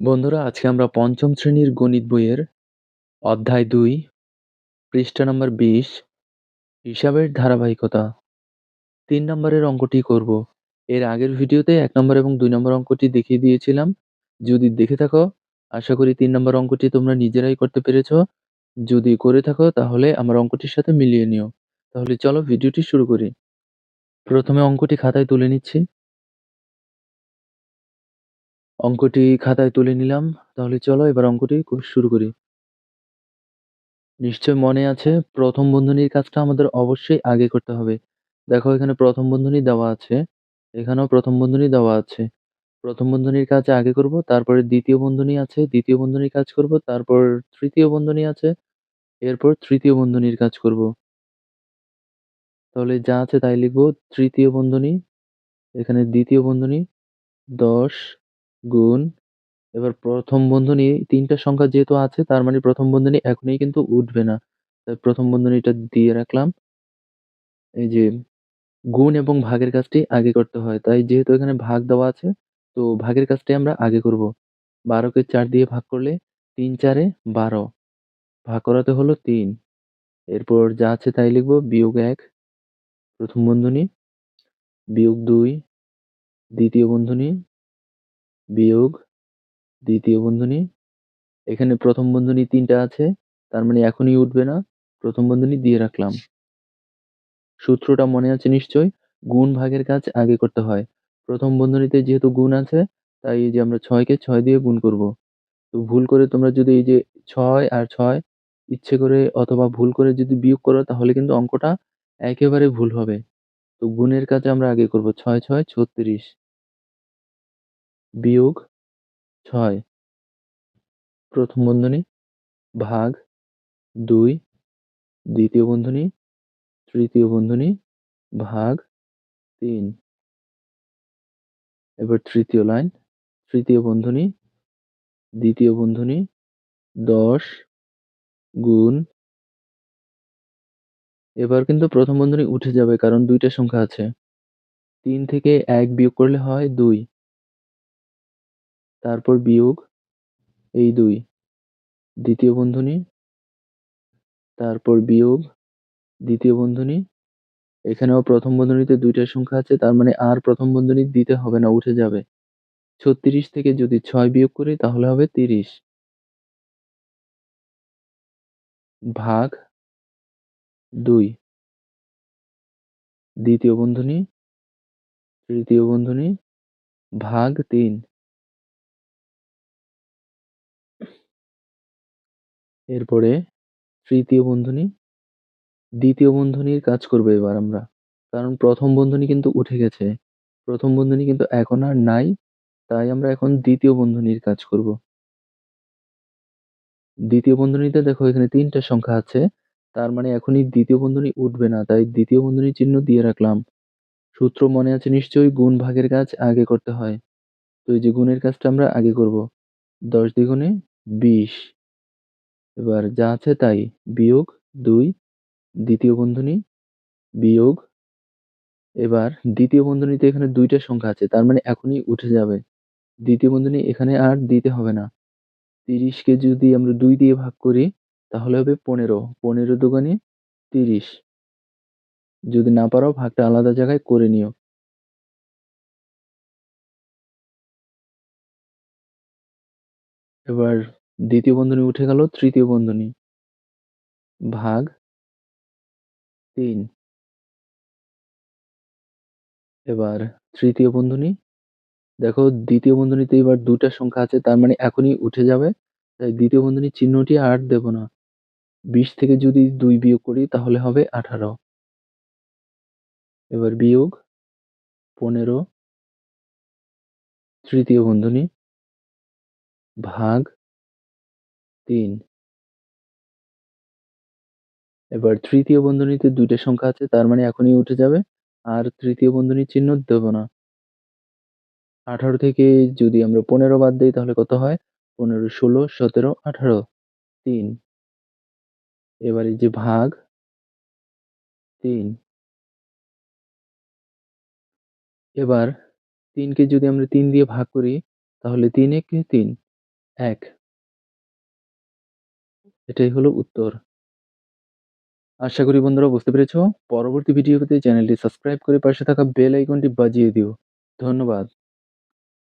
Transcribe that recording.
বন্ধুরা, আজকে আমরা পঞ্চম শ্রেণির গণিত বইয়ের অধ্যায় দুই, পৃষ্ঠা নম্বর বিশ, হিসাবের ধারাবাহিকতা। তিন নম্বরের অঙ্কটি করব। এর আগের ভিডিওতে এক নম্বর এবং দুই নম্বর অঙ্কটি দেখিয়ে দিয়েছিলাম। যদি দেখে থাকো, আশা করি তিন নম্বর অঙ্কটি তোমরা নিজেরাই করতে পেরেছ। যদি করে থাকো, তাহলে আমার অঙ্কটির সাথে মিলিয়ে নিও। তাহলে চলো ভিডিওটি শুরু করি। প্রথমে অঙ্কটি খাতায় তুলে নিচ্ছি। অঙ্কটি খাতায় তুলে নিলাম। তাহলে চলো এবার অঙ্কটি শুরু করি। নিশ্চয় মনে আছে, প্রথম বন্ধনীর কাজটা আমাদের অবশ্যই আগে করতে হবে। দেখো এখানে প্রথম বন্ধনী দেওয়া আছে। এখানেও প্রথম বন্ধনী দেওয়া আছে। প্রথম বন্ধনীর কাজ আগে করব, তারপরে দ্বিতীয় বন্ধনী আছে, দ্বিতীয় বন্ধনীর কাজ করব, তারপর তৃতীয় বন্ধনী আছে, এরপর তৃতীয় বন্ধনীর কাজ করব। তাহলে যা আছে তাই লিখব, তৃতীয় বন্ধনী, এখানে দ্বিতীয় বন্ধনী, দশ গুণ। এবার প্রথম বন্ধনী, তিনটা সংখ্যা যেহেতু আছে, তার মানে প্রথম বন্ধনী এখনই কিন্তু উঠবে না। তাই প্রথম বন্ধনীটা দিয়ে রাখলাম। এই যে গুণ এবং ভাগের কাজটি আগে করতে হয়। তাই যেহেতু এখানে ভাগ দেওয়া আছে, তো ভাগের কাজটি আমরা আগে করব। বারোকে চার দিয়ে ভাগ করলে তিন চারে বারো। ভাগ করাতে হলো তিন। এরপর যা আছে তাই লিখব বিয়োগ এক, প্রথম বন্ধনী, বিয়োগ দুই, দ্বিতীয় বন্ধনী বিয়োগ, দ্বিতীয় বন্ধনী। এখানে প্রথম বন্ধনী তিনটা আছে, তার মানে এখনই উঠবে না। প্রথম বন্ধনী দিয়ে রাখলাম। সূত্রটা মনে আছে নিশ্চয় গুণ ভাগের কাজ আগে করতে হয়। প্রথম বন্ধনীতে যেহেতু গুণ আছে, তাই এই যে আমরা ছয়কে ছয় দিয়ে গুণ করব। তো ভুল করে তোমরা যদি এই যে ছয় আর ছয় ইচ্ছে করে অথবা ভুল করে যদি বিয়োগ করো, তাহলে কিন্তু অঙ্কটা একেবারে ভুল হবে। তো গুণের কাজে আমরা আগে করব। ছয় ছয়, ছত্রিশ। বিয়োগ ছয়। প্রথম বন্ধনী ভাগ দুই। দ্বিতীয় বন্ধনী তৃতীয় বন্ধনী ভাগ তিন। এবার তৃতীয় লাইন, তৃতীয় বন্ধনী, দ্বিতীয় বন্ধনী দশ গুণ। এবার কিন্তু প্রথম বন্ধনী উঠে যাবে কারণ দুইটা সংখ্যা আছে। তিন থেকে এক বিয়োগ করলে হয় দুই। তারপর বিয়োগ এই দুই। দ্বিতীয় বন্ধনী, তারপর বিয়োগ দ্বিতীয় বন্ধনী। এখানেও প্রথম বন্ধনীতে দুইটা সংখ্যা আছে, তার মানে আর প্রথম বন্ধনী দিতে হবে না, উঠে যাবে। ছত্রিশ থেকে যদি ছয় বিয়োগ করি, তাহলে হবে তিরিশ। ভাগ দুই। দ্বিতীয় বন্ধনী, তৃতীয় বন্ধনী, ভাগ তিন। এরপরে তৃতীয় বন্ধনী। দ্বিতীয় বন্ধনীর কাজ করব এবার আমরা। কারণ প্রথম বন্ধনী কিন্তু উঠে গেছে। প্রথম বন্ধনী কিন্তু এখন আর নাই। তাই আমরা এখন দ্বিতীয় বন্ধনীর কাজ করব। দ্বিতীয় বন্ধনীতে দেখো এখানে তিনটা সংখ্যা আছে। তার মানে এখনই দ্বিতীয় বন্ধনী উঠবে না। তাই দ্বিতীয় বন্ধনী চিহ্ন দিয়ে রাখলাম। সূত্র মনে আছে নিশ্চয়ই গুণ ভাগের কাজ আগে করতে হয়। তো এই যে গুণের কাজটা আমরা আগে করব। দশ দ্বিগুণে বিশ। এবার যা আছে তাই। বিয়োগ দুই, দ্বিতীয় বন্ধনী, বিয়োগ। এবার দ্বিতীয় বন্ধনীতে এখানে দুইটা সংখ্যা আছে, তার মানে এখনই উঠে যাবে। দ্বিতীয় বন্ধনী এখানে আর দিতে হবে না। তিরিশকে যদি আমরা দুই দিয়ে ভাগ করি, তাহলে হবে পনেরো। পনেরো দোকানে তিরিশ। যদি না পারো, ভাগটা আলাদা জায়গায় করে নিও। এবার দ্বিতীয় বন্ধনী উঠে গেল, তৃতীয় বন্ধনী। ভাগ তিন। এবার তৃতীয় বন্ধনী। দেখো, দ্বিতীয় বন্ধনীতে এবার দুটা সংখ্যা আছে, তার মানে এখনই উঠে যাবে। তাই দ্বিতীয় বন্ধনীর চিহ্নটি আর দেব না। বিশ থেকে যদি দুই বিয়োগ করি, তাহলে হবে আঠারো। এবার বিয়োগ পনেরো। তৃতীয় বন্ধনী। ভাগ তিন। এবার তৃতীয় বন্ধনীতে দুইটা সংখ্যা আছে, তার মানে এখনই উঠে যাবে। আর তৃতীয় বন্ধনীর চিহ্ন দেব না। আঠারো থেকে যদি আমরা পনেরো বাদ দিই, তাহলে কত হয়? পনেরো, ষোলো, সতেরো, আঠারো। তিন। এবারে যে ভাগ, তিন। এবার তিনকে যদি আমরা তিন দিয়ে ভাগ করি, তাহলে তিন একে তিন, এক। এটাই হলো উত্তর। আশা করি বন্ধুরা বুঝতে পেরেছ। পরবর্তী ভিডিওতে চ্যানেলটি সাবস্ক্রাইব করে পাশে থাকা বেল আইকনটি বাজিয়ে দিও। ধন্যবাদ।